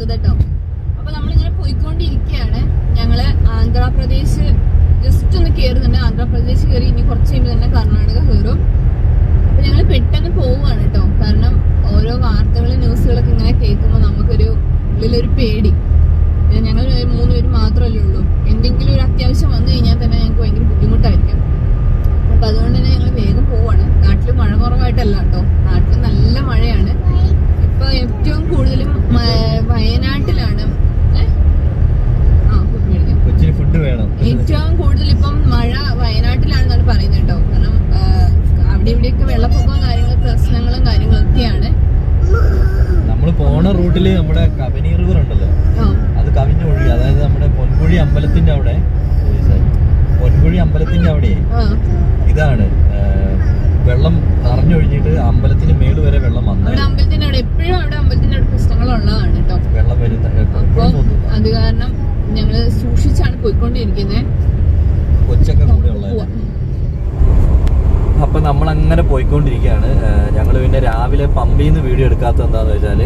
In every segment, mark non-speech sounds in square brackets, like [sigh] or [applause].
സ്വാഗതം കേട്ടോ അപ്പൊ നമ്മളിങ്ങനെ പോയിക്കൊണ്ടിരിക്കുകയാണ്. ഞങ്ങൾ ആന്ധ്രാപ്രദേശ് ജസ്റ്റ് ഒന്ന് കയറുന്നുണ്ട് ആന്ധ്രാപ്രദേശ് കയറി ഇനി കുറച്ച് കഴിയുമ്പോൾ തന്നെ കർണാടക കയറും അപ്പൊ ഞങ്ങൾ പെട്ടെന്ന് പോവുകയാണ് കേട്ടോ. കാരണം ഓരോ വാർത്തകളും ന്യൂസുകളൊക്കെ ഇങ്ങനെ കേൾക്കുമ്പോൾ നമുക്കൊരു ഉള്ളിലൊരു പേടി. ഞങ്ങൾ മൂന്ന് പേര് മാത്രമല്ലേ ഉള്ളൂ. എന്തെങ്കിലും ഒരു അത്യാവശ്യം വന്നു കഴിഞ്ഞാൽ തന്നെ ഞങ്ങൾക്ക് ഭയങ്കര ബുദ്ധിമുട്ടായിരിക്കും. അപ്പൊ അതുകൊണ്ട് തന്നെ ഞങ്ങൾ വേഗം പോവാണ്. നാട്ടിൽ മഴ കുറവായിട്ടല്ല കേട്ടോ നാട്ടിൽ നല്ല മഴയാണ് ഇപ്പൊ ഏറ്റവും കൂടുതലും മ- വയനാട്ടിലാണ് ഏ? ആ ഫുഡ് മേടിക്കാം കൊച്ചിന് ഫുഡ് വേണം ഏറ്റവും കൂടുതൽ ഇപ്പം മഴ വയനാട്ടിലാണെന്നാണ് പറയുന്നത് കേട്ടോ കാരണം ആ, അവിടെ ഇവിടെയൊക്കെ വെള്ളപ്പൊക്കവും കാര്യങ്ങളും പ്രശ്നങ്ങളും കാര്യങ്ങളും ഒക്കെയാണ് പോണ റൂട്ടിൽ നമ്മുടെ കബനി റിവർ ഉണ്ടല്ലോ അത് കവിഞ്ഞ ഒഴുകി അതായത് നമ്മുടെ പൊൻകുഴി അമ്പലത്തിന്റെ അവിടെ. പൊൻകുഴി അമ്പലത്തിന്റെ അവിടെ ഇതാണ് വെള്ളം നിറഞ്ഞൊഴിഞ്ഞിട്ട് അമ്പലത്തിന് മേൾ വരെ വെള്ളം വന്നു അമ്പലത്തിന്റെ അവിടെ എപ്പോഴും അവിടെ അമ്പലത്തിന്റെ അവിടെ പ്രശ്നങ്ങൾ ഉള്ളതാണ് കേട്ടോ. വെള്ളം വരുന്ന അത് കാരണം ഞങ്ങൾ സൂക്ഷിച്ചാണ് പോയിക്കൊണ്ടിരിക്കുന്നത് കൊച്ചൊക്കെ കൂടെ ഉള്ളത് അപ്പൊ നമ്മൾ അങ്ങനെ പോയിക്കൊണ്ടിരിക്കുകയാണ് ഞങ്ങൾ പിന്നെ രാവിലെ പമ്പിൽ നിന്ന് വീഡിയോ എടുക്കാത്ത എന്താണെന്ന് വെച്ചാൽ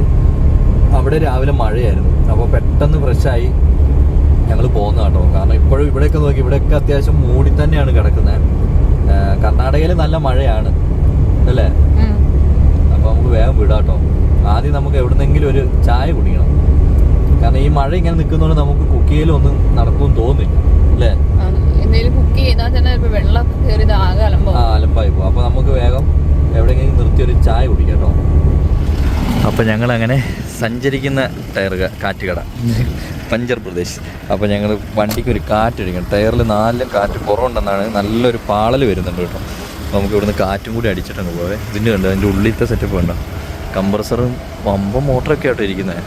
അവിടെ രാവിലെ മഴയായിരുന്നു. അപ്പോൾ പെട്ടെന്ന് ഫ്രഷായി ഞങ്ങൾ പോകുന്ന കേട്ടോ. കാരണം ഇപ്പോഴും ഇവിടെയൊക്കെ നോക്കി ഇവിടെയൊക്കെ അത്യാവശ്യം മൂടി തന്നെയാണ് കിടക്കുന്നത് കർണാടകയിൽ നല്ല മഴയാണ് അല്ലേ? അപ്പോൾ നമുക്ക് വേഗം വിടാം കേട്ടോ. ആദ്യം നമുക്ക് എവിടുന്നെങ്കിലും ഒരു ചായ കുടിക്കണം. കാരണം ഈ മഴ ഇങ്ങനെ നിൽക്കുന്നതുകൊണ്ട് നമുക്ക് കുക്ക് ചെയ്യലൊന്നും നടക്കുമെന്ന് തോന്നുന്നില്ല അല്ലേ? തന്നെ ആ അപ്പോൾ നമുക്ക് വേഗം നിർത്തി ഒരു ചായ ഞങ്ങൾ അങ്ങനെ സഞ്ചരിക്കുന്ന ടയർ കാറ്റുകട. പഞ്ചർ പ്രദേശ്. അപ്പോൾ ഞങ്ങൾ വണ്ടിക്ക് ഒരു കാറ്റ് കാറ്റടിക്കണം ടയറിൽ നാല് കാറ്റ് കുറവുണ്ടെന്നാണ് നല്ലൊരു പാളൽ വരുന്നുണ്ട് കേട്ടോ. നമുക്ക് ഇവിടുന്ന് കാറ്റും കൂടി അടിച്ചിട്ടുണ്ട് പോവേ. ഇതിന്റെ കണ്ടോ? അതിന്റെ ഉള്ളിലത്തെ സെറ്റപ്പ് കണ്ടോ? കംപ്രസറും വമ്പ മോട്ടറൊക്കെ ആയിട്ട് ഇരിക്കുന്നത്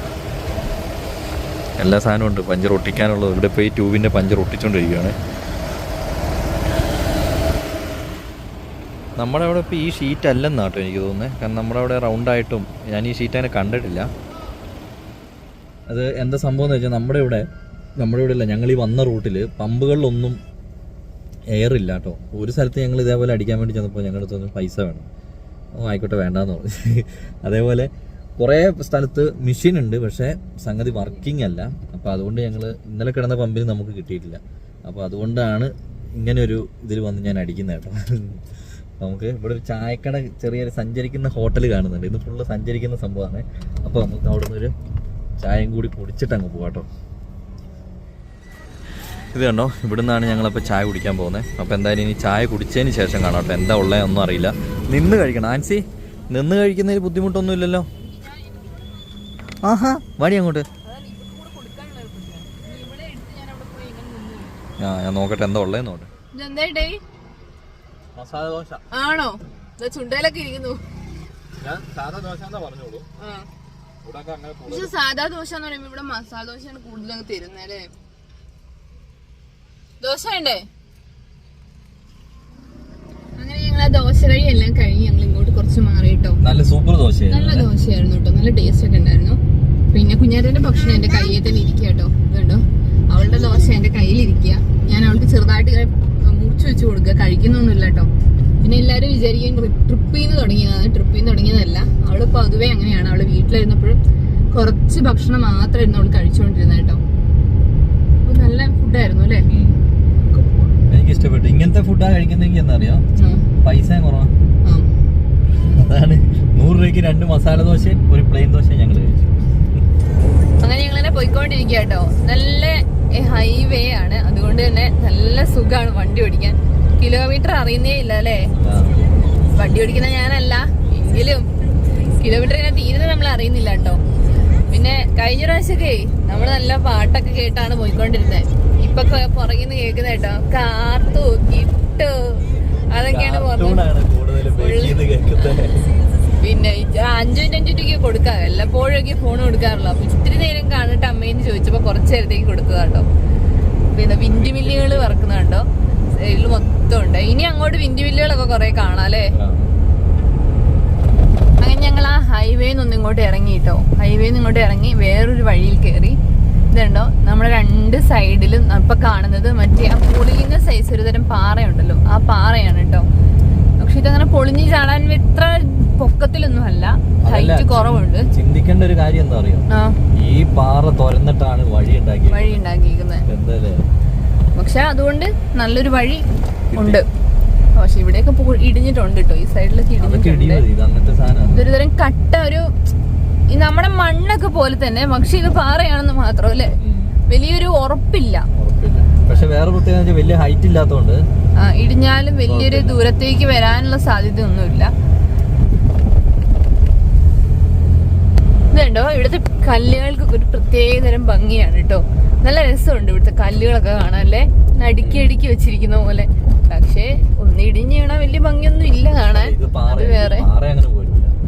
എല്ലാ സാധനവും ഉണ്ട്. പഞ്ചർ ഒട്ടിക്കാനുള്ളത്. ഇവിടെ പോയി ട്യൂബിന്റെ പഞ്ചർ ഒട്ടിച്ചുകൊണ്ടിരിക്കുകയാണ് നമ്മുടെ അവിടെ ഇപ്പോൾ ഈ ഷീറ്റ് അല്ലെന്നാട്ടോ എനിക്ക് തോന്നുന്നത് കാരണം നമ്മുടെ അവിടെ റൗണ്ടായിട്ടും ഞാൻ ഈ ഷീറ്റ് അങ്ങനെ കണ്ടിട്ടില്ല. അത് എന്താ സംഭവം എന്ന് വെച്ചാൽ നമ്മുടെ ഇവിടെ നമ്മുടെ ഇവിടെ ഇല്ല ഞങ്ങൾ ഈ വന്ന റൂട്ടിൽ പമ്പുകളിലൊന്നും എയർ ഇല്ല കേട്ടോ. ഒരു സ്ഥലത്ത് ഞങ്ങൾ ഇതേപോലെ അടിക്കാൻ വേണ്ടി ചെന്നപ്പോൾ ഞങ്ങളുടെ അടുത്ത് പൈസ വേണം. ഓ ആയിക്കോട്ടെ വേണ്ടാന്ന് പറഞ്ഞു. [laughs] അതേപോലെ കുറേ സ്ഥലത്ത് മെഷീൻ ഉണ്ട് പക്ഷേ സംഗതി വർക്കിംഗ് അല്ല. അപ്പോൾ അതുകൊണ്ട് ഞങ്ങൾ ഇന്നലെ കിടന്ന പമ്പിന് നമുക്ക് കിട്ടിയിട്ടില്ല. അപ്പോൾ അതുകൊണ്ടാണ് ഇങ്ങനെ ഒരു ഇതിൽ വന്ന് ഞാൻ അടിക്കുന്നത് കേട്ടോ. [laughs] നമുക്ക് ഇവിടെ ഒരു ചായക്കട ചെറിയൊരു സഞ്ചരിക്കുന്ന ഹോട്ടൽ കാണുന്നുണ്ട്. ഇത് ഫുള്ള് സഞ്ചരിക്കുന്ന സംഭവമാണ്. അപ്പോൾ നമുക്ക് അവിടെ നിന്നൊരു ചായയും കൂടി കുടിച്ചിട്ട് അങ്ങ് പോകാം കേട്ടോ. ഇത് കണ്ടോ? ഇവിടെ നിന്നാണ് ഞങ്ങളപ്പോൾ ചായ കുടിക്കാൻ പോകുന്നത്. അപ്പോൾ എന്തായാലും ഇനി ചായ കുടിച്ചതിന് ശേഷം കാണാം കേട്ടോ. എന്താ ഉള്ളതെന്നൊന്നും അറിയില്ല. നിന്ന് കഴിക്കണം. ആൻസി നിന്ന് കഴിക്കുന്നതിൽ ബുദ്ധിമുട്ടൊന്നുമില്ലല്ലോ ആഹാ വാടി അങ്ങോട്ട്. ആ ഞാൻ നോക്കട്ടെ എന്താ ഉള്ളതെന്ന് നോട്ടെ മസാല ദോശ. ആണോ? ചുണ്ടയിലൊക്കെ ഇരിക്കുന്നു. ഞാൻ സാധാ ദോശ എന്നാ പറഞ്ഞോളൂ. പക്ഷെ സാധാ ദോശ എന്ന് പറയുമ്പോ ഇവിടെ മസാല ദോശയാണ് തരുന്നത് അല്ലേ? ദോശ ഉണ്ടേ അങ്ങനെ ഞങ്ങൾ ആ ദോശ വഴി എല്ലാം കഴിഞ്ഞ് ഞങ്ങൾ ഇങ്ങോട്ട് കുറച്ച് മാറി മാറിയിട്ടോ. നല്ല സൂപ്പർ ദോശ നല്ല ദോശയായിരുന്നു ദോശയായിരുന്നു കേട്ടോ. നല്ല ടേസ്റ്റ് ഒക്കെ ഉണ്ടായിരുന്നു. പിന്നെ കുഞ്ഞാറ്റന്റെ ഭക്ഷണം എന്റെ കയ്യിൽ തന്നെ ഇരിക്കുക കേട്ടോ. കണ്ടോ? അവളുടെ ദോശ എന്റെ കയ്യിൽ ഇരിക്കുക ഞാൻ അവൾക്ക് ചെറുതായിട്ട് മുറിച്ച് വെച്ച് കൊടുക്കുക. കഴിക്കുന്നൊന്നുമില്ല കേട്ടോ. പിന്നെ എല്ലാവരും വിചാരിക്കും ട്രിപ്പിൽ നിന്ന് തുടങ്ങിയതാണ്. ട്രിപ്പിൽ നിന്ന് തുടങ്ങിയതല്ല. അവൾ പൊതുവേ അങ്ങനെയാണ്. അവൾ വീട്ടിലിരുന്നപ്പോഴും കുറച്ച് ഭക്ഷണം മാത്രമായിരുന്നു അവൾ കഴിച്ചുകൊണ്ടിരുന്നത് കേട്ടോ. നല്ല ഫുഡായിരുന്നു അല്ലേ. എനിക്ക് ഇഷ്ടപ്പെട്ടു ഇങ്ങനത്തെ ഫുഡാ കഴിക്കുന്നെങ്കിൽ എന്നറിയാം. പൈസ കുറവാണ്. അതാണ് നൂറ് രൂപയ്ക്ക് രണ്ട് മസാല ദോശയും ഒരു പ്ലെയിൻ ദോശയും ഞങ്ങൾ കഴിച്ചു. അങ്ങനെ ഞങ്ങളിങ്ങനെ പോയിക്കൊണ്ടിരിക്കുക കേട്ടോ നല്ല ഹൈവേ ആണ്. അതുകൊണ്ട് തന്നെ നല്ല സുഖമാണ് വണ്ടി ഓടിക്കാൻ. കിലോമീറ്റർ അറിയുന്നേ ഇല്ല അല്ലേ? വണ്ടി ഓടിക്കുന്ന ഞാനല്ല എങ്കിലും കിലോമീറ്റർ ഇങ്ങനെ തീരുന്നത് നമ്മൾ അറിയുന്നില്ല കേട്ടോ പിന്നെ കഴിഞ്ഞ പ്രാവശ്യമൊക്കെ നമ്മൾ നല്ല പാട്ടൊക്കെ കേട്ടാണ് പോയിക്കൊണ്ടിരുന്നത് ഇപ്പൊ പുറകിൽ പുറകിന്ന് കേൾക്കുന്ന കേട്ടോ. കാർത്തു കിട്ടു അതൊക്കെയാണ് പിന്നെ അഞ്ചു മിനിറ്റ് അഞ്ചു മിനിറ്റ് കൊടുക്കാം. എല്ലപ്പോഴൊക്കെ ഫോൺ കൊടുക്കാറുള്ളൂ അപ്പൊ ഇത്തിരി നേരം കാണിട്ട് അമ്മേന്ന് ചോദിച്ചപ്പോ കുറച്ച് നേരത്തേക്ക് കൊടുത്തതാട്ടോ. പിന്നെ വിൻഡ് മില്ലുകൾ വറക്കുന്നുണ്ടോ? സൈഡിൽ മൊത്തം ഉണ്ട്. ഇനി അങ്ങോട്ട് വിൻഡ് മില്ലുകളൊക്കെ കുറെ കാണാം അല്ലേ? അങ്ങനെ ഞങ്ങൾ ആ ഹൈവേന്ന് ഒന്ന് ഇങ്ങോട്ട് ഇറങ്ങി കേട്ടോ ഹൈവേന്ന് ഇങ്ങോട്ട് ഇറങ്ങി വേറൊരു വഴിയിൽ കയറി ഇതുണ്ടോ? നമ്മുടെ രണ്ട് സൈഡിലും ഇപ്പൊ കാണുന്നത് മറ്റേ ആ പുളിയുന്ന സൈസ് ഒരു തരം പാറയുണ്ടല്ലോ. ആ പാറയാണ് കേട്ടോ പക്ഷെ ഇതങ്ങനെ പൊളിഞ്ഞു ചാടാൻ ഇത്ര പൊക്കത്തിലൊന്നും അല്ല ഹൈറ്റ് കുറവുണ്ട്. ചിന്തിക്കേണ്ട ഒരു കാര്യം എന്താ അറിയോ ഈ പാറ തുരന്നിട്ടാണ് വഴി ഉണ്ടാക്കി വഴി ഉണ്ടാക്കിയിരിക്കുന്നത്. പക്ഷെ അതുകൊണ്ട് നല്ലൊരു വഴി ഉണ്ട്. പക്ഷെ ഇവിടെയൊക്കെ ഇടിഞ്ഞിട്ടുണ്ട് കേട്ടോ ഈ സൈഡിലൊക്കെ ഇടിഞ്ഞിട്ടുണ്ട്. മതി ഇത് അങ്ങനത്തെ സാധനമാണ്. ഇതൊരു തരം കട്ട ഒരു നമ്മുടെ മണ്ണൊക്കെ പോലെ തന്നെ പക്ഷെ ഇത് പാറയാണെന്ന് മാത്രം അല്ലേ? വലിയൊരു ഉറപ്പില്ല. പക്ഷെ വേറെ പ്രത്യേകത വലിയ ഹൈറ്റ് ഇല്ലാത്തതുകൊണ്ട് ഇടിഞ്ഞാലും വലിയൊരു ദൂരത്തേക്ക് വരാനുള്ള സാധ്യത ഒന്നുമില്ല ഇതുണ്ടോ? ഇവിടുത്തെ കല്ലുകൾക്ക് ഒരു പ്രത്യേകതരം ഭംഗിയാണ് കേട്ടോ നല്ല രസമുണ്ട് ഇവിടുത്തെ കല്ലുകളൊക്കെ കാണാൻ അല്ലേ? അടുക്കി അടുക്കി വെച്ചിരിക്കുന്ന പോലെ. പക്ഷേ ഒന്ന് ഇടിഞ്ഞ് വീണാൽ വലിയ ഭംഗിയൊന്നും ഇല്ല കാണാൻ. അത് വേറെ.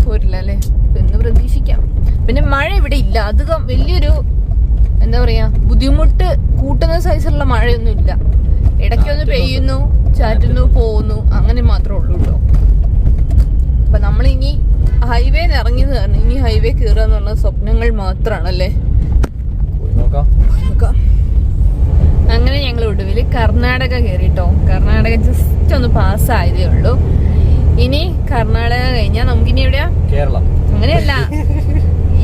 പോരില്ല അല്ലേ? എന്ന് പ്രതീക്ഷിക്കാം. പിന്നെ മഴ ഇവിടെ ഇല്ല. അധികം വലിയൊരു എന്താ പറയാ ബുദ്ധിമുട്ട് കൂട്ടുന്ന സൈസിലുള്ള മഴയൊന്നും ഇല്ല ഇടയ്ക്കൊന്ന് പെയ്യുന്നു. ചാറ്റുന്നു പോകുന്നു. അങ്ങനെ മാത്രമേ ഉള്ളൂ കേട്ടോ അപ്പൊ നമ്മളിനി ഹൈവേന്ന് ഹൈവേ ഇറങ്ങിയത് കാരണം ഇനി ഹൈവേ കയറുക എന്നുള്ള സ്വപ്നങ്ങൾ മാത്രമാണല്ലേ. അങ്ങനെ ഞങ്ങൾ ഒടുവിൽ കർണാടക കയറിട്ടോ കർണാടക ജസ്റ്റ് ഒന്ന് പാസ് ആയതേ ഉള്ളൂ. ഇനി കർണാടക കഴിഞ്ഞാൽ നമുക്കിനി എവിടെയാ? കേരളം. അങ്ങനെയല്ല.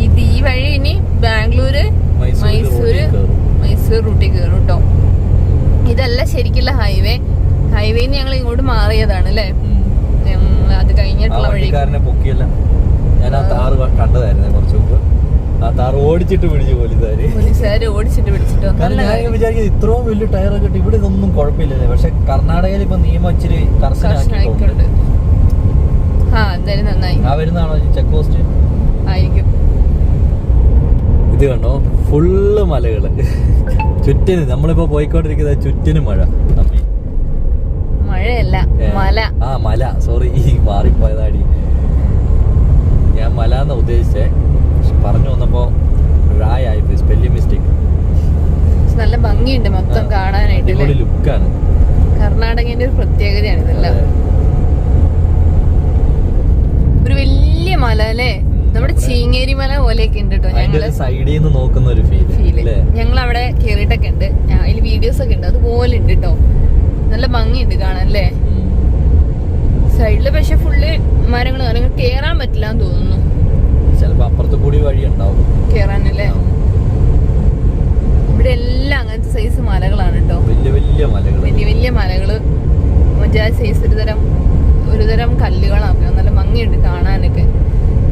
ഇത് ഈ വഴി ഇനി ബാംഗ്ലൂര് മൈസൂര്. മൈസൂർ റൂട്ടിൽ കേറും. കേട്ടോ ഇതല്ല ശരിക്കുള്ള ഹൈവേ ഹൈവേന്ന് ഞങ്ങൾ ഇങ്ങോട്ട് മാറിയതാണ് അല്ലേ അത് കഴിഞ്ഞിട്ടുള്ള വഴി പൊക്കിയല്ല. ഞാൻ ആ താറ് കണ്ടതായിരുന്നു കുറച്ച് മുമ്പ്. ആ താറ് ഓടിച്ചിട്ട് പിടിച്ചു പോലീസുകാര്. പോലീസുകാര് ഓടിച്ചിട്ട് പിടിച്ചിട്ട് ഞാൻ. വിചാരിക്കുന്നത് ഇത്രയും വലിയ ടയറൊക്കെ ഇട്ട് ഇവിടെ ഒന്നും കുഴപ്പമില്ലല്ലേ. പക്ഷെ കർണാടകയിൽ ഇപ്പൊ നിയമം ഇച്ചിരി കർശനമാക്കിയിട്ടുണ്ട് കർശനായിട്ടുണ്ട് ആ എന്തായാലും നന്നായി. ആ വരുന്നതാണോ ചെക്ക് പോസ്റ്റ് ആയിരിക്കും. ഇത് കണ്ടോ? ഫുള്ള് മലകൾ. ചുറ്റിന് നമ്മളിപ്പോ പോയിക്കൊണ്ടിരിക്കുന്ന ചുറ്റിന് മഴ. മഴയല്ല മല. ആ മല. സോറി ഈ മാറിപ്പോയതാടി. ഞാൻ മല എന്നാ ഉദ്ദേശിച്ചേ പറഞ്ഞു വന്നപ്പോ റായായിപ്പോയി സ്പെല്ലിംഗ് മിസ്റ്റേക്ക് നല്ല ഭംഗിയുണ്ട് മൊത്തം കാണാനായിട്ട്? ലുക്കാണ് കർണാടകന്റെ ഒരു പ്രത്യേകതയാണ് ഇതെല്ലാം. ഒരു വലിയ മല അല്ലേ? നമ്മുടെ ചീങ്ങേരി മല പോലെയൊക്കെ ഉണ്ട് കേട്ടോ ഞങ്ങൾ സൈഡിൽ നിന്ന് നോക്കുന്ന ഒരു ഫീൽ ഫീൽ ഞങ്ങൾ അവിടെ കേറിയിട്ടൊക്കെ ഉണ്ട്. അതിൽ വീഡിയോസ് ഒക്കെ ഉണ്ട്. അതുപോലെ ഉണ്ട് കേട്ടോ നല്ല ഭംഗിയുണ്ട് കാണാൻ അല്ലേ ഉം. സൈഡിൽ പക്ഷെ ഫുള്ള് മരങ്ങൾ നിങ്ങൾ കേറാൻ പറ്റില്ല എന്ന് തോന്നുന്നു. ചിലപ്പോ അപ്പുറത്ത് കൂടി വഴി ഉണ്ടാവും. കേറാനല്ലേ? ഇവിടെ എല്ലാം അങ്ങനത്തെ സൈസ് മലകളാണ് കേട്ടോ വലിയ വലിയ മലകൾ വലിയ വലിയ മലകൾ. മറ്റേ ആ സൈസ് ഒരു തരം ഒരു തരം കല്ലുകളാണ്. നല്ല ഭംഗിയുണ്ട് കാണാനൊക്കെ.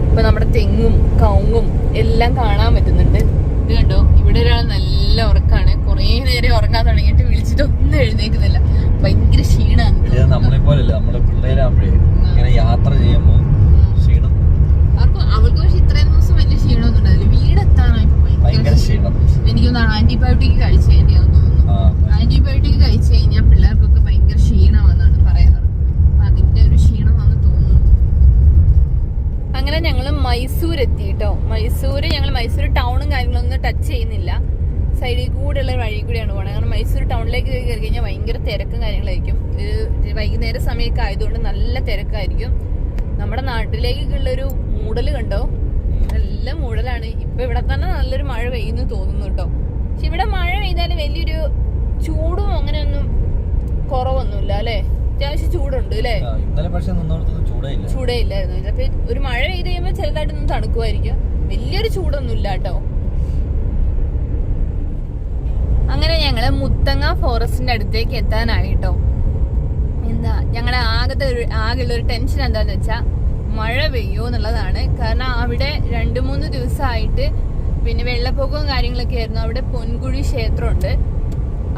ഇപ്പൊ നമ്മുടെ തെങ്ങും കവുങ്ങും എല്ലാം കാണാൻ പറ്റുന്നുണ്ട്. ഇത് കണ്ടോ? ഇവിടെ ഒരാൾ നല്ല ഉറക്കാണ്. കുറേ നേരം ഉറങ്ങാൻ തുടങ്ങിയിട്ട് വിളിച്ചിട്ട് ഒന്നും എഴുന്നേക്കുന്നില്ല ഭയങ്കര ക്ഷീണാണ് ഇത് നമ്മളെ പോലല്ല നമ്മളെ പിള്ളേരാകുമ്പോഴേ ഇങ്ങനെ യാത്ര ചെയ്യുമ്പോൾ ക്ഷീണം. അവർക്ക് അവൾക്ക് പക്ഷെ ഇത്രയും ദിവസം വലിയ ക്ഷീണമൊന്നും ഉണ്ടായില്ല. വീടെത്താനായി ഭയങ്കര ക്ഷീണം. എനിക്കൊന്ന് ആന്റിബയോട്ടിക് കഴിച്ചതിന്റെയാന്ന് തോന്നുന്നു. ആന്റിബയോട്ടിക് കഴിച്ചു കഴിഞ്ഞാൽ പിള്ളേർക്കൊക്കെ ഭയങ്കര ക്ഷീണമാണെന്നാണ് പറയാറ്. അതിന്റെ ഒരു ക്ഷീണമാണെന്ന് തോന്നുന്നു. അങ്ങനെ ഞങ്ങൾ മൈസൂർ എത്തി കേട്ടോ മൈസൂർ ഞങ്ങൾ മൈസൂർ ടൗണും കാര്യങ്ങളൊന്നും ടച്ച് ചെയ്യുന്നില്ല. സൈഡിൽ കൂടെയുള്ള വഴി കൂടിയാണ് പോകുന്നത് കാരണം മൈസൂർ ടൗണിലേക്ക് കയറി കഴിഞ്ഞാൽ ഭയങ്കര തിരക്കും കാര്യങ്ങളായിരിക്കും. ഇത് വൈകുന്നേര സമയമൊക്കെ ആയതുകൊണ്ട് നല്ല തിരക്കായിരിക്കും. നമ്മുടെ നാട്ടിലേക്കുള്ളൊരു മൂടൽ കണ്ടോ? നല്ല മൂടലാണ്. ഇപ്പൊ ഇവിടെ തന്നെ നല്ലൊരു മഴ പെയ്യുന്നു തോന്നുന്നു കേട്ടോ. പക്ഷെ ഇവിടെ മഴ പെയ്താലും വലിയൊരു ചൂടും അങ്ങനെയൊന്നും കുറവൊന്നുമില്ല അല്ലേ? അത്യാവശ്യം ചൂടുണ്ട് അല്ലേ? ചൂടേ ഇല്ല. ചൂടേ ഇല്ലായിരുന്നു. ഒരു മഴ പെയ്ത് കഴിയുമ്പോൾ ചെറുതായിട്ടൊന്നും തണുക്കുമായിരിക്കും. വലിയൊരു ചൂടൊന്നും ഇല്ല കേട്ടോ. അങ്ങനെ ഞങ്ങൾ മുത്തങ്ങ ഫോറസ്റ്റിന്റെ അടുത്തേക്ക് എത്താനായി കേട്ടോ എന്താ ഞങ്ങളെ ആകത്തെ ഒരു ആകെയുള്ള ഒരു ടെൻഷൻ എന്താന്ന് വെച്ചാ മഴ പെയ്യോ എന്നുള്ളതാണ്. കാരണം അവിടെ രണ്ടു മൂന്ന് ദിവസമായിട്ട് പിന്നെ വെള്ളപ്പൊക്കവും കാര്യങ്ങളൊക്കെ ആയിരുന്നു. അവിടെ പൊൻകുഴി ക്ഷേത്രമുണ്ട്.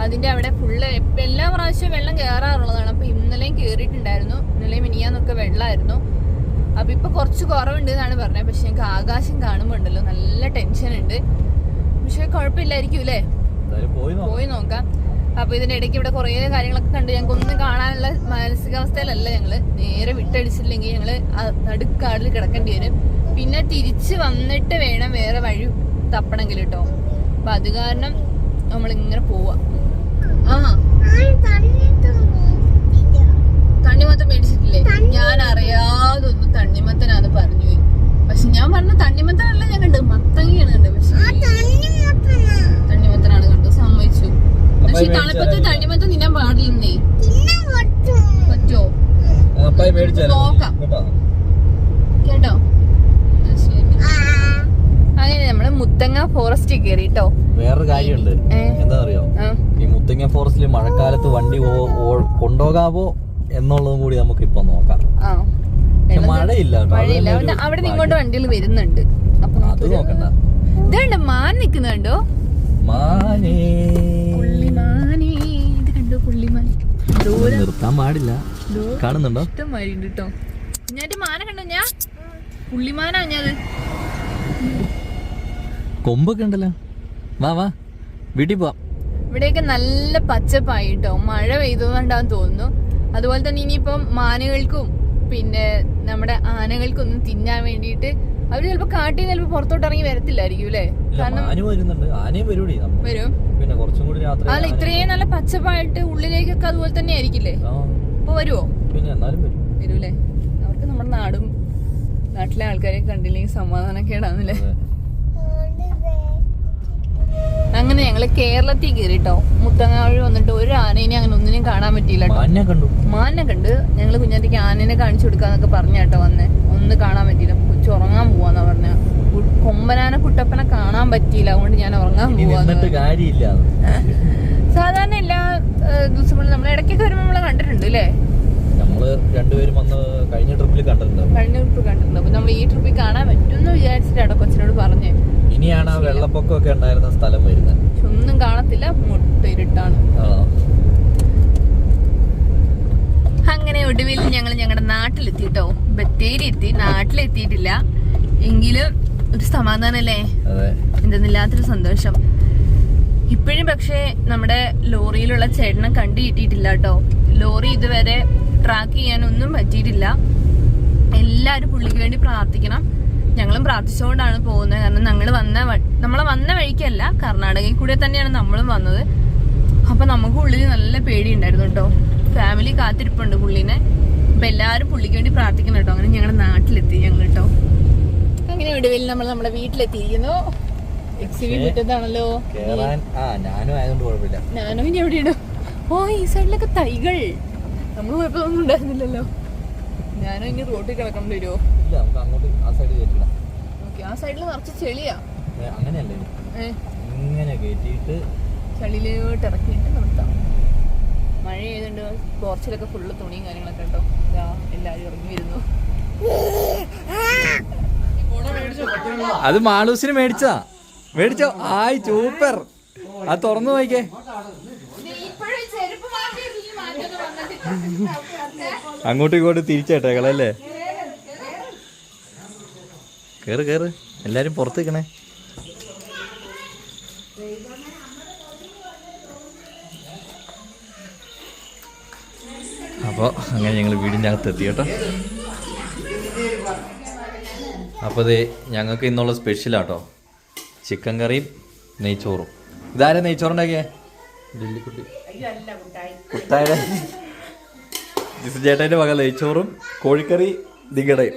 അതിന്റെ അവിടെ ഫുള്ള് എല്ലാ പ്രാവശ്യവും വെള്ളം കയറാറുള്ളതാണ് അപ്പൊ ഇന്നലെയും കയറിയിട്ടുണ്ടായിരുന്നു ഇന്നലെയും മിനിയാന്നൊക്കെ വെള്ളമായിരുന്നു അപ്പൊ ഇപ്പൊ കുറച്ച് കുറവുണ്ട് എന്നാണ് പറഞ്ഞത്. പക്ഷെ ഞങ്ങൾക്ക് ആകാശം കാണുമ്പോണ്ടല്ലോ നല്ല ടെൻഷൻ ഉണ്ട്. പക്ഷെ കുഴപ്പമില്ലായിരിക്കും അല്ലേ പോയി നോക്കാം. അപ്പൊ ഇതിന്റെ ഇടയ്ക്ക് ഇവിടെ കുറേ കാര്യങ്ങളൊക്കെ കണ്ടു ഞങ്ങൾക്ക് ഒന്നും കാണാനുള്ള മാനസികാവസ്ഥയിലല്ല ഞങ്ങൾ. നേരെ വിട്ടടിച്ചില്ലെങ്കിൽ ഞങ്ങൾ ആ നടുക്കാടിൽ കിടക്കേണ്ടി വരും. പിന്നെ തിരിച്ച് വന്നിട്ട് വേണം വേറെ വഴി തപ്പണമെങ്കിൽ കേട്ടോ. അപ്പൊ അത് കാരണം നമ്മൾ ഇങ്ങനെ പോവാ. ആ. തണ്ണിമത്തൻ മേടിച്ചിട്ടില്ലേ? ഞാൻ അറിയാതെ ഒന്ന് തണ്ണിമത്തനാന്ന് പറഞ്ഞു പോയി. പക്ഷെ ഞാൻ പറഞ്ഞ തണ്ണിമത്തനല്ല ഞാൻ കണ്ടത്. മത്തങ്ങയാണ് കണ്ടത്. പക്ഷെ തണ്ണിമത്തനാണ് കണ്ടത്. സമ്മതിച്ചു പക്ഷെ തണുപ്പത്ത് തണിമത്ത് തിന്നാൻ പാടില്ലെന്നേ. പറ്റോ? നോക്കാം. കേട്ടോ? കേട്ടോ? അങ്ങനെ നമ്മൾ മുത്തങ്ങ ഫോറസ്റ്റ് കയറി കേട്ടോ വേറൊരു കാര്യമുണ്ട്. എന്താ അറിയോ? ഈ മുത്തങ്ങ ഫോറസ്റ്റിൽ മഴക്കാലത്ത് വണ്ടി കൊണ്ടുപോകാവോ എന്നുള്ളതും കൂടി നമുക്ക് ഇപ്പൊ നോക്കാം മഴയില്ല മഴയില്ല. അവിടെ ഇങ്ങോട്ട്. വണ്ടികൾ വരുന്നുണ്ട്. അപ്പൊ അത് നോക്കണ്ട. ഇതുണ്ട് മാൻ നിക്കുന്നുണ്ടോ? മാനേ. നിർത്താൻ പാടില്ല. കാണുന്നുണ്ടോ? ഇഷ്ടംമാരി ഉണ്ട് കേട്ടോ കുഞ്ഞാറ്റ് മാന കണ്ടോ ഞാൻ. പുള്ളിമാനാ ഞാത് കൊമ്പൊക്കെ ഉണ്ടല്ലോ. വാ വാ. വീട്ടിൽ പോവാം. ഇവിടെയൊക്കെ നല്ല പച്ചപ്പായി കേട്ടോ മഴ പെയ്തുകൊണ്ടാന്ന് തോന്നുന്നു. അതുപോലെ തന്നെ ഇനിയിപ്പം മാനുകൾക്കും പിന്നെ നമ്മുടെ ആനകൾക്കൊന്നും തിന്നാൻ വേണ്ടിയിട്ട് അവർ ചിലപ്പോ കാട്ടിൽ നിന്ന് ചിലപ്പോ പുറത്തോട്ട് ഇറങ്ങി വരത്തില്ലായിരിക്കും അല്ലേ? കാരണം മാന് വരുന്നുണ്ട്. ആനയും വരൂടി. വരും. പിന്നെ കുറച്ചും കൂടി രാത്രി അല്ല ഇത്രയും നല്ല പച്ചപ്പായിട്ട് ഉള്ളിലേക്കൊക്കെ അതുപോലെ തന്നെ ആയിരിക്കില്ലേ? അപ്പൊ വരുവോ? പിന്നെ എന്നാലും വരും. വരൂലേ അവർക്ക് നമ്മുടെ നാടും നാട്ടിലെ ആൾക്കാരെ കണ്ടില്ലെങ്കിൽ സമാധാനക്കേടാന്നല്ലേ. അങ്ങനെ ഞങ്ങൾ കേരളത്തിൽ കേറിട്ടോ. മുത്തങ്ങാവഴി വന്നിട്ട് ഒരു ആനേനെ അങ്ങനെ ഒന്നിനും കാണാൻ പറ്റിയില്ല മാനെ കണ്ടു. മാനെ കണ്ട് ഞങ്ങൾ കുഞ്ഞാറ്റയ്ക്ക് ആനേനെ കാണിച്ചു കൊടുക്കാന്നൊക്കെ പറഞ്ഞാട്ടോ വന്നേ. ഒന്ന് കാണാൻ പറ്റിയില്ല. കൊച്ചു ഉറങ്ങാൻ പോവാന്നാ പറഞ്ഞ. കൊമ്പനാന കുട്ടപ്പനെ കാണാൻ പറ്റിയില്ല. അതുകൊണ്ട് ഞാൻ ഉറങ്ങാൻ പോവാന്ന് സാധാരണ എല്ലാ ദിവസങ്ങളും നമ്മൾ ഇടയ്ക്കൊക്കെ വരുമ്പോൾ നമ്മളെ കണ്ടിട്ടുണ്ട് അല്ലേ നമ്മൾ രണ്ടുപേരും വന്ന് കഴിഞ്ഞ ട്രിപ്പിൽ കണ്ടിട്ടുണ്ട് കഴിഞ്ഞ ട്രിപ്പ് കണ്ടിട്ടുണ്ട്. അപ്പൊ നമ്മൾ ഈ ട്രിപ്പിൽ കാണാൻ പറ്റുമെന്ന് വിചാരിച്ചിട്ട് കൊച്ചിനോട് പറഞ്ഞു. ഇനിയാണ് ആ വെള്ളപ്പൊക്കമൊക്കെ ഉണ്ടായിരുന്ന സ്ഥലം വരുന്നത്. ഒന്നും കാണത്തില്ല. മുട്ടിരിട്ടാണ് ആ. അങ്ങനെ ഒടുവിൽ ഞങ്ങൾ ഞങ്ങളുടെ നാട്ടിലെത്തിട്ടോ. ബത്തേരി എത്തി നാട്ടിലെത്തിയിട്ടില്ല. എങ്കിലും ഒരു സമാധാനല്ലേ? എന്തെന്നില്ലാത്തൊരു സന്തോഷം. ഇപ്പോഴും പക്ഷേ നമ്മുടെ ലോറിയിലുള്ള ചേട്ടനെ കണ്ടു കിട്ടിയിട്ടില്ല കേട്ടോ ലോറി ഇതുവരെ ട്രാക്ക് ചെയ്യാനൊന്നും പറ്റിയിട്ടില്ല. എല്ലാവരും പുള്ളിക്ക് വേണ്ടി പ്രാർത്ഥിക്കണം. ഞങ്ങളും പ്രാർത്ഥിച്ചുകൊണ്ടാണ് പോകുന്നത്. കാരണം ഞങ്ങൾ വന്ന നമ്മളെ വന്ന വഴിക്കല്ല കർണാടകയിൽ കൂടെ തന്നെയാണ് നമ്മളും വന്നത്. അപ്പൊ നമുക്ക് ഉള്ളിൽ നല്ല പേടിയുണ്ടായിരുന്നു കേട്ടോ. ഫാമിലി കാത്തിരിപ്പുണ്ട് പുള്ളിനെ. അപ്പൊ എല്ലാവരും പുള്ളിക്ക് വേണ്ടി പ്രാർത്ഥിക്കണം കേട്ടോ. അങ്ങനെ ഞങ്ങളുടെ നാട്ടിലെത്തി ഞങ്ങൾ കേട്ടോ അങ്ങനെ ഒടുവിൽ നമ്മൾ നമ്മുടെ വീട്ടിലെത്തിയിരിക്കുന്നു. എക്സിബി മുറ്റത്താണല്ലോ. ഞാനും ആയതുകൊണ്ട് കുഴപ്പമില്ല. ഞാനും ഇനി എവിടെ ഇടും ഓ ഈ സൈഡിലൊക്കെ തൈകൾ. നമ്മൾ പോയപ്പോ ഒന്നും ഉണ്ടായിരുന്നില്ലല്ലോ. ഞാനും ഇനി റോട്ടിൽ കിടക്കേണ്ടി വരുമോ ഇല്ല നമുക്ക് അങ്ങോട്ട് ആ സൈഡ് കയറ്റിടാം. ഓക്കെ ആ സൈഡിൽ നിറച്ച് ചെളിയാ. ഏ, അങ്ങനെയല്ലേ? ഏ. ഇങ്ങനെ കയറ്റിയിട്ട് ചളിയിലോട്ട് ഇറക്കിയിട്ട് നിർത്താം. മഴ ചെയ്തുകൊണ്ട് പോർച്ചിലൊക്കെ ഫുള്ള് തുണിയും കാര്യങ്ങളൊക്കെ കേട്ടോ ഇതാ എല്ലാരും ഇറങ്ങി വരുന്നു. അത് മാളൂസിന് മേടിച്ചാ മേടിച്ചോ? ആയി സൂപ്പർ. അത് തുറന്നു നോക്കേ അങ്ങോട്ടും ഇങ്ങോട്ടും തിരിച്ചേട്ടേക്കളല്ലേ കേറ് കേറ്. എല്ലാരും പുറത്ത് നിൽക്കണേ. അപ്പോൾ അങ്ങനെ ഞങ്ങൾ വീടിന്റെ അകത്ത് എത്തി കേട്ടോ. അപ്പോൾ ഇത് ഞങ്ങൾക്ക് ഇന്നുള്ള സ്പെഷ്യലാട്ടോ ചിക്കൻ കറിയും നെയ്ച്ചോറും. ഇതാരെ നെയ്ച്ചോറുണ്ടാക്കിയേ? ലില്ലിക്കുട്ടി കുട്ടായുടെ. ജിസു ചേട്ടന്റെ മകൾ നെയ്ച്ചോറും കോഴിക്കറി ദിഗടയും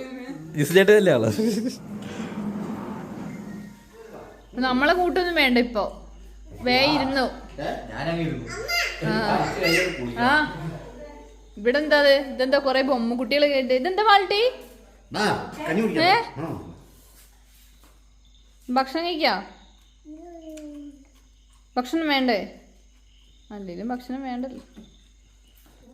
ജിസു ചേട്ടനല്ലേ ആൾ? നമ്മളെ കൂട്ടൊന്നും വേണ്ട ഇപ്പോ. വേ ഇരുന്നു. ആ. ഇവിടെ എന്താ ഇതെന്താ കൊറേ ബൊമ്മ കുട്ടികൾ കേട്ട്? ഇതെന്താ വാൾട്ടി? ഏ? ഭക്ഷണം കഴിക്കാ? ഭക്ഷണം വേണ്ടേ? അല്ലേലും ഭക്ഷണം വേണ്ടല്ലോ.